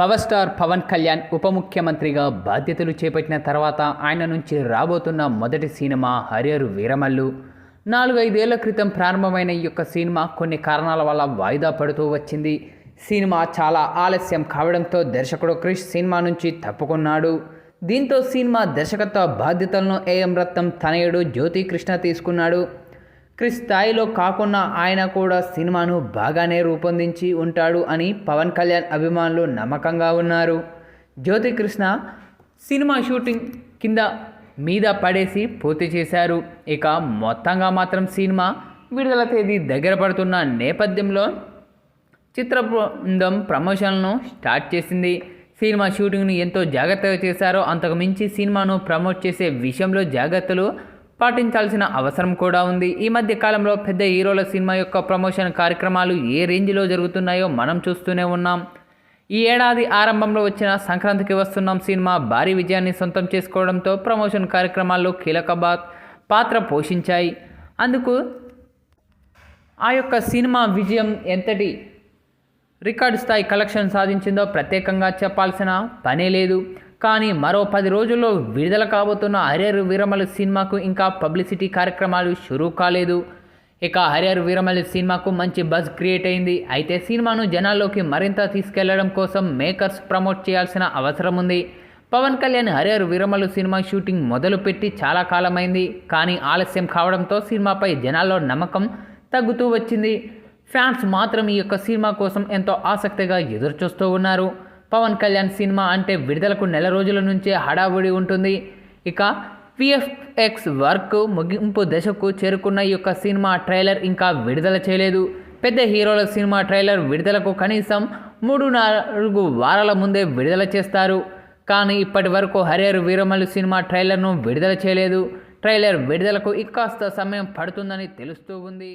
Power star Pawan Kalyan ఉప ముఖ్యమంత్రిగా బాధ్యతలు చేపట్టిన తర్వాత ఆయన నుంచి రాబోతున్న మొదటి సినిమా హరియరు వీరమల్లు. నాలుగైదేళ్ళ క్రితం ప్రారంభమైన ఈ యొక్క సినిమా కొన్ని కారణాల వల్ల వాయిదా పడుతూ వచ్చింది. సినిమా చాలా ఆలస్యం కావడంతో దర్శకుడు క్రిష్ సినిమా నుంచి తప్పుకున్నాడు. దీంతో సినిమా దర్శకత్వ బాధ్యతలను ఏఎం రత్నం తనయుడు జ్యోతి కృష్ణ తీసుకున్నాడు. క్రిస్ స్థాయిలో కాకుండా ఆయన కూడా సినిమాను బాగానే రూపొందించి ఉంటాడు అని పవన్ కళ్యాణ్ అభిమానులు నమ్మకంగా ఉన్నారు. జ్యోతి కృష్ణ సినిమా షూటింగ్ కింద మీద పడేసి పూర్తి చేశారు. ఇక మొత్తంగా మాత్రం సినిమా విడుదల తేదీ దగ్గర పడుతున్న నేపథ్యంలో చిత్ర బృందం ప్రమోషన్లను స్టార్ట్ చేసింది. సినిమా షూటింగ్ను ఎంతో జాగ్రత్తగా చేశారో అంతకు మించి సినిమాను ప్రమోట్ చేసే విషయంలో జాగ్రత్తలు పాటించాల్సిన అవసరం కూడా ఉంది. ఈ మధ్య కాలంలో పెద్ద హీరోల సినిమా యొక్క ప్రమోషన్ కార్యక్రమాలు ఏ రేంజ్లో జరుగుతున్నాయో మనం చూస్తూనే ఉన్నాం. ఈ ఏడాది ఆరంభంలో వచ్చిన సంక్రాంతికి వస్తున్నాం సినిమా భారీ విజయాన్ని సొంతం చేసుకోవడంతో ప్రమోషన్ కార్యక్రమాల్లో కీలక పాత్ర పోషించాయి. అందుకు ఆ యొక్క సినిమా విజయం ఎంతటి రికార్డు స్థాయి కలెక్షన్ సాధించిందో ప్రత్యేకంగా చెప్పాల్సిన పనే లేదు. కానీ మరో పది రోజుల్లో విడుదల కాబోతున్న హరియర్ వీరమలు సినిమాకు ఇంకా పబ్లిసిటీ కార్యక్రమాలు షురూ కాలేదు. ఇక హరియర్ వీరమల్లి సినిమాకు మంచి బజ్ క్రియేట్ అయింది. అయితే సినిమాను జనాల్లోకి మరింత తీసుకెళ్ళడం కోసం మేకర్స్ ప్రమోట్ చేయాల్సిన అవసరం ఉంది. పవన్ కళ్యాణ్ హరియర్ వీరమలు సినిమా షూటింగ్ మొదలుపెట్టి చాలా కాలమైంది. కానీ ఆలస్యం కావడంతో సినిమాపై జనాల్లో నమ్మకం తగ్గుతూ వచ్చింది. ఫ్యాన్స్ మాత్రం ఈ యొక్క సినిమా కోసం ఎంతో ఆసక్తిగా ఎదురుచూస్తూ ఉన్నారు. పవన్ కళ్యాణ్ సినిమా అంటే విడుదలకు నెల రోజుల నుంచే హడావుడి ఉంటుంది. ఇక విఎఫ్ఎక్స్ వర్క్ ముగింపు దశకు చేరుకున్న ఈ యొక్క సినిమా ట్రైలర్ ఇంకా విడుదల చేయలేదు. పెద్ద హీరోల సినిమా ట్రైలర్ విడుదలకు కనీసం మూడు నాలుగు వారాల ముందే విడుదల చేస్తారు. కానీ ఇప్పటి వరకు హరియర్ వీరమల్లు సినిమా ట్రైలర్ను విడుదల చేయలేదు. ట్రైలర్ విడుదలకు ఇంకాస్త సమయం పడుతుందని తెలుస్తూ ఉంది.